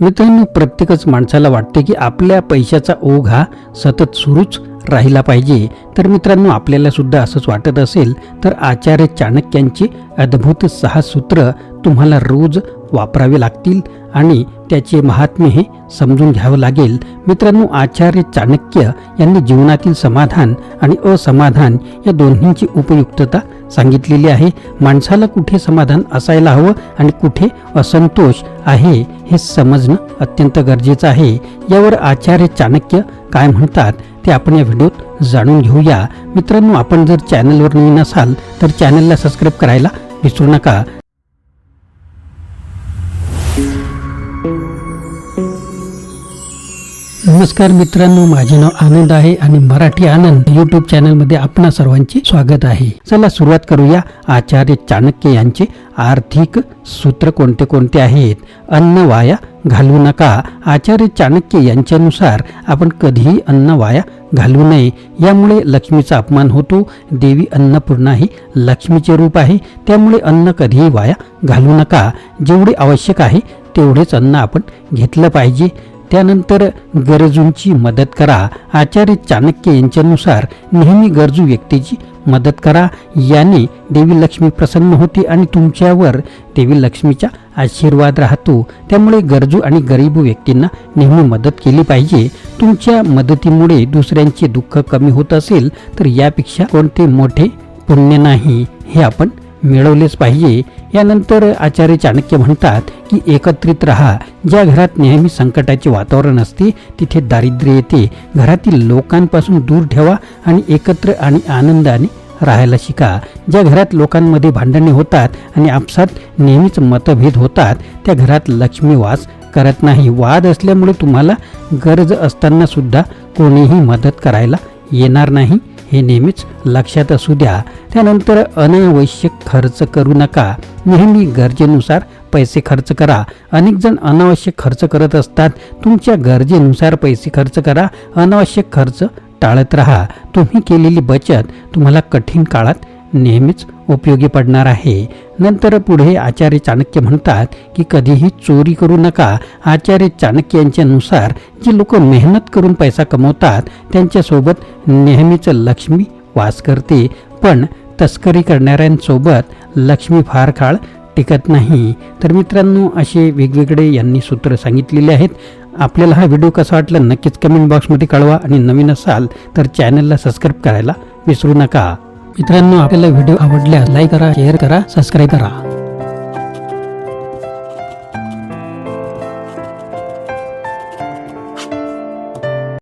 मित्रांनो प्रत्येकच माणसाला वाटते की आपल्या पैशाचा ओघ हा सतत सुरूच राहिला पाहिजे. तर मित्रांनो आपल्याला सुद्धा असंच वाटत असेल तर आचार्य चाणक्यांची अद्भुत सहा सूत्र तुम्हाला रोज वापरावे लागतील आणि त्याचे महात्म्य हे समजून घ्यावं लागेल. मित्रांनो आचार्य चाणक्य यांनी जीवनातील समाधान आणि असमाधान या दोन्हींची उपयुक्तता सांगितलेली आहे. माणसाला कुठे समाधान असायला हवं आणि कुठे असंतोष आहे हे समजणं अत्यंत गरजेचं आहे. यावर आचार्य चाणक्य काय म्हणतात ते आपण या व्हिडिओत जाणून घेऊया. मित्रांनो आपण जर चॅनलवर नवीन असाल तर चॅनलला सबस्क्राईब करायला विसरू नका. नमस्कार मित्रांनो माझे नाव आनंद आहे आणि मराठी आनंद युट्यूब चॅनलमध्ये आपणा सर्वांचे स्वागत आहे. चला सुरुवात करूया. आचार्य चाणक्य यांचे आर्थिक सूत्र कोणते कोणते आहेत? अन्न वाया घालवू नका. आचार्य चाणक्य यांच्यानुसार आपण कधीही अन्न वाया घालवू नये. यामुळे लक्ष्मीचा अपमान होतो. देवी अन्नपूर्णा ही लक्ष्मीचे रूप आहे. त्यामुळे अन्न कधीही वाया घालवू नका. जेवढे आवश्यक आहे तेवढेच अन्न आपण घेतलं पाहिजे. त्यानंतर गरजूंची मदत करा. आचार्य चाणक्य यांच्यानुसार नेहमी गरजू व्यक्तीची मदत करा. याने देवी लक्ष्मी प्रसन्न होते आणि तुमच्यावर देवी लक्ष्मीचा आशीर्वाद राहतो. त्यामुळे गरजू आणि गरीब व्यक्तींना नेहमी मदत केली पाहिजे. तुमच्या मदतीमुळे दुसऱ्यांचे दुःख कमी होत असेल तर यापेक्षा कोणते मोठे पुण्य नाही हे आपण मिळवलेच पाहिजे. यानंतर आचार्य चाणक्य म्हणतात की एकत्रित राहा. ज्या घरात नेहमी संकटाचे वातावरण असते तिथे दारिद्र्य येते. घरातील लोकांपासून दूर ठेवा आणि एकत्र आणि आनंदाने राहायला शिका. ज्या घरात लोकांमध्ये भांडणे होतात आणि आपसात नेहमीच मतभेद होतात त्या घरात लक्ष्मी वास करत नाही. वाद असल्यामुळे तुम्हाला गरज असताना सुद्धा कोणीही मदत करायला येणार नाही. हे नेहमीच लक्षात असू द्या. त्यानंतर अनावश्यक खर्च करू नका. नेहमी गरजेनुसार पैसे खर्च करा. अनेक जण अनावश्यक खर्च करत असतात. तुमच्या गरजेनुसार पैसे खर्च करा. अनावश्यक खर्च टाळत राहा. तुम्ही केलेली बचत तुम्हाला कठीण काळात नेहमीच उपयोगी पडणार आहे. नंतर पुढे आचार्य चाणक्य म्हणतात की कधीही चोरी करू नका. आचार्य चाणक्य यांच्यानुसार जी लोक मेहनत करून पैसा कमवतात त्यांच्यासोबत नेहमीच लक्ष्मी वास करते. पण तस्करी करणाऱ्यांसोबत लक्ष्मी फार काळ टिकत नाही. तर मित्रांनो असे वेगवेगळे यांनी सूत्र सांगितलेले आहेत. आपल्याला हा व्हिडिओ कसा वाटला नक्कीच कमेंट बॉक्समध्ये कळवा आणि नवीन असाल तर चॅनलला सबस्क्राईब करायला विसरू नका. मित्रांनो आपल्याला व्हिडिओ आवडल्यास लाईक करा शेअर करा सबस्क्राईब करा.